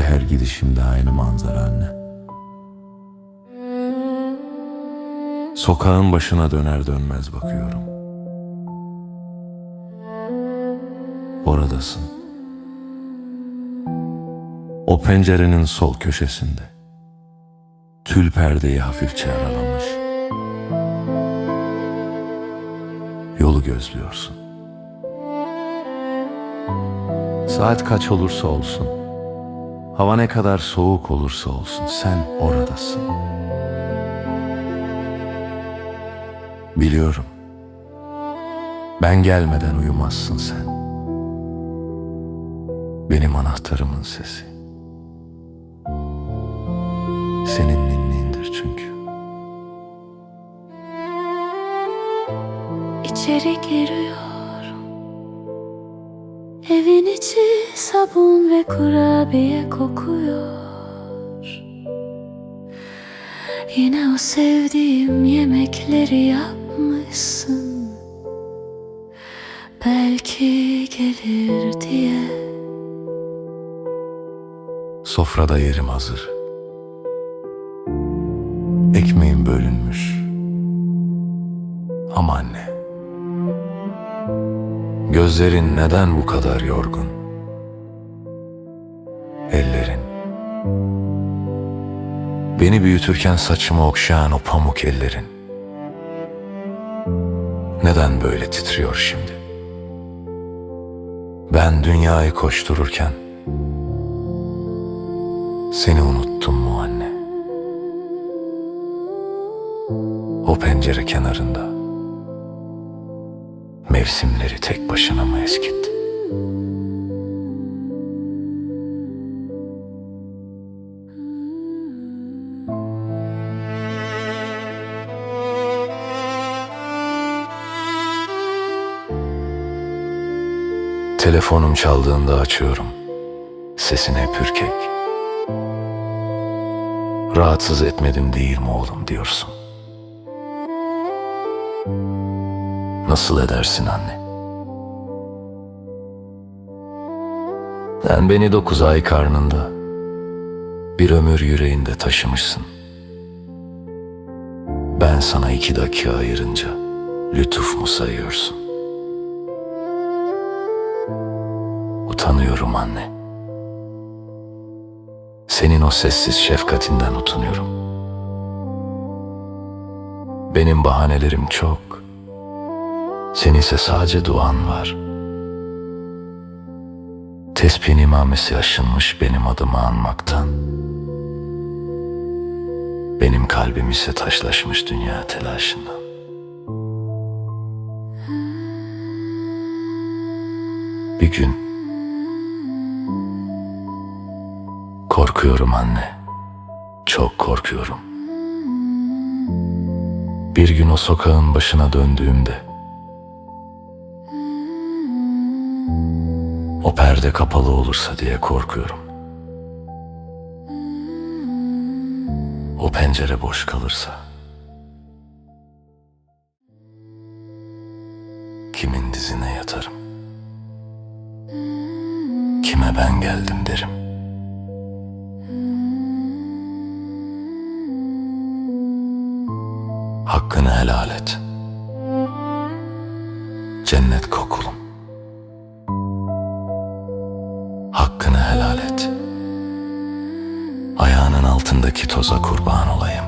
Ve her gidişimde aynı manzara anne. Sokağın başına döner dönmez bakıyorum. Oradasın. O pencerenin sol köşesinde. Tül perdeyi hafifçe aralamış. Yolu gözlüyorsun. Saat kaç olursa olsun, hava ne kadar soğuk olursa olsun sen oradasın. Biliyorum. Ben gelmeden uyumazsın sen. Benim anahtarımın sesi. Senin ninnindir çünkü. İçeri giriyorum Evin içi sabun ve kurabiye kokuyor Yine o sevdiğim yemekleri yapmışsın Belki gelir diye Sofrada yerim hazır. Ekmeğim bölünmüş. Ama anne. Gözlerin neden bu kadar yorgun? Ellerin. Beni büyütürken saçımı okşayan o pamuk ellerin. Neden böyle titriyor şimdi? Ben dünyayı koştururken seni unuttum mu anne? O pencere kenarında mevsimleri tek başına mı eskitti? Telefonum çaldığında açıyorum. Sesin hep ürkek. Rahatsız etmedim değil mi oğlum diyorsun. Nasıl edersin anne? Sen beni dokuz ay karnında, bir ömür yüreğinde taşımışsın. Ben sana iki dakika ayırınca lütuf mu sayıyorsun? Utanıyorum anne. Senin o sessiz şefkatinden utanıyorum. Benim bahanelerim çok. Senin ise sadece duan var. Tesbih imamesi aşınmış benim adımı anmaktan. Benim kalbim ise taşlaşmış dünya telaşından. Bir gün korkuyorum anne. Çok korkuyorum. Bir gün o sokağın başına döndüğümde o perde kapalı olursa diye korkuyorum. O pencere boş kalırsa kimin dizine yatarım? Kime ben geldim derim. Hakkını helal et. Cennet kokulum. Hakkını helal et. Ayağının altındaki toza kurban olayım.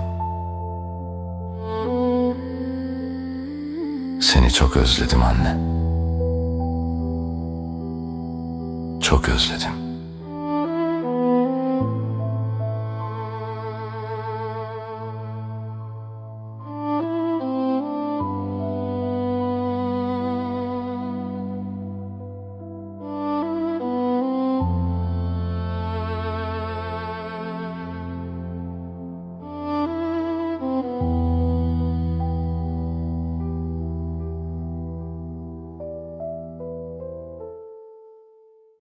Seni çok özledim anne. Çok özledim.